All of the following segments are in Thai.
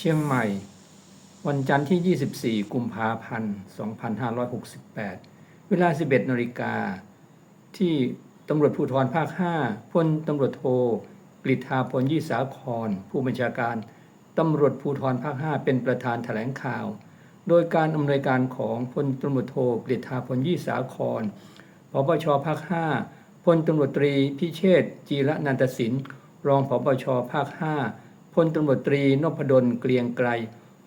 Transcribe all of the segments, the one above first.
ชียงใหม่ วันจันทร์ที่ 24 กุมภาพันธ์ 2568 เวลา 11นาฬิกา ที่ตำรวจภูธรภาค 5พลตำรวจโทกฤษฐาพลยี่สาคร ผู้บัญชาการตำรวจภูธรภาค 5 เป็นประธานแถลงข่าว โดยการอำนวยการของพลตำรวจโทกฤษฐาพลยี่สาครพบชภาค 5พลตำรวจตรีพิเชษฐ์จีระนันตสิน รองพบชภาค 5 พลตำรวจตรีนพดลเกรียงไกร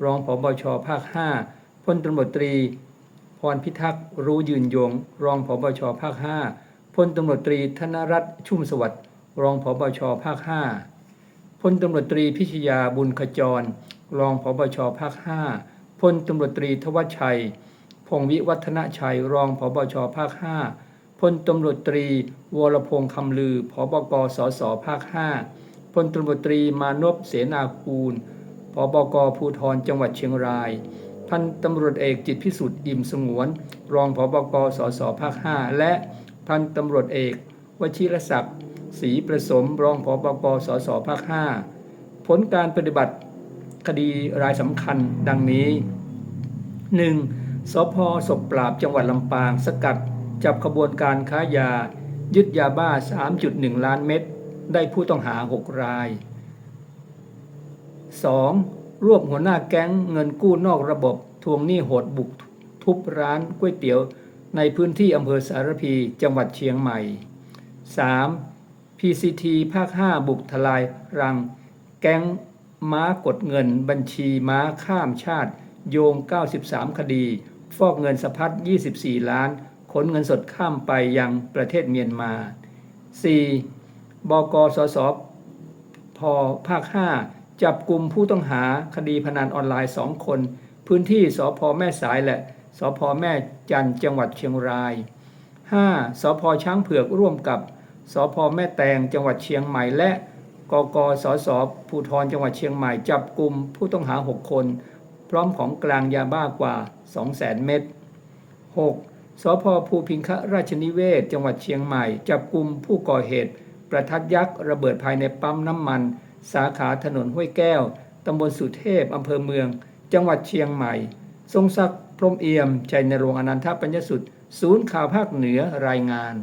รองพบชภาค 5พลตำรวจตรี พรพิทักษ์รู้ยืนยง รองพบชภาค 5พลตำรวจตรีธนรัตน์ชุ่มสวัสดิ์รองพบชภาค 5พลตำรวจตรีพิชยาบุญขจร รองพบชภาค 5พลตำรวจตรีทวัชชัย พงวิวัฒนชัย รองพบชภาค 5พลตำรวจตรี วรพงษ์คำลือพบกสสภาค 5 พลตำรวจตรีมานพเสนาคูลพบกภูธรจังหวัดเชียงราย พันตำรวจเอกจิตพิสุทธิ์อิ่มสงวน รองพบกสสภาค 5 และพันตำรวจเอกวชิรศักดิ์ศรีประสมรองพบกสสภาค 5 ผลการปฏิบัติคดีรายสำคัญดังนี้ 1. สพศพปราบจังหวัดลำปาง สกัด จับขบวนการค้ายา ยึดยาบ้า 3.1 ล้านเม็ด ได้ผู้ต้องหา 6 ราย 2. รวบหัวหน้าแก๊งเงินกู้นอกระบบทวงหนี้โหดบุกทุบร้านก๋วยเตี๋ยว ในพื้นที่อำเภอสารพีจังหวัดเชียงใหม่ 3. PCT ภาค 5 บุกทลายรัง แก๊งม้ากดเงิน บัญชีม้าข้ามชาติ โยง 93 คดี ฟอกเงินสะพัด 24 ล้าน ขนเงินสดข้ามไปยังประเทศเมียนมา 4. บกสสพภาค 5 จับกลุ่มผู้ต้องหาคดีพนันออนไลน์ 2 คน พื้นที่สพแม่สายและสพแม่จันจังหวัดเชียงราย 5. สพช้างเผือกร่วมกับสพแม่แตงจังหวัดเชียงใหม่และกกสสภูธรจังหวัดเชียงใหม่ จับกลุ่มผู้ต้องหา 6 คน พร้อมของกลางยาบ้ากว่า 200,000 เม็ด 6. สพภูพิงคราชนิเวศ จังหวัดเชียงใหม่ จับกลุ่มผู้ก่อเหตุ ประทัดยักษ์ระเบิดภายในปั๊มน้ำมัน สาขาถนนห้วยแก้ว ตำบลสุเทพ อำเภอเมือง จังหวัดเชียงใหม่ ทรงศักดิ์พรมเอี่ยม ชัยนรงค์อนันทปัญญสุด ศูนย์ข่าวภาคเหนือรายงาน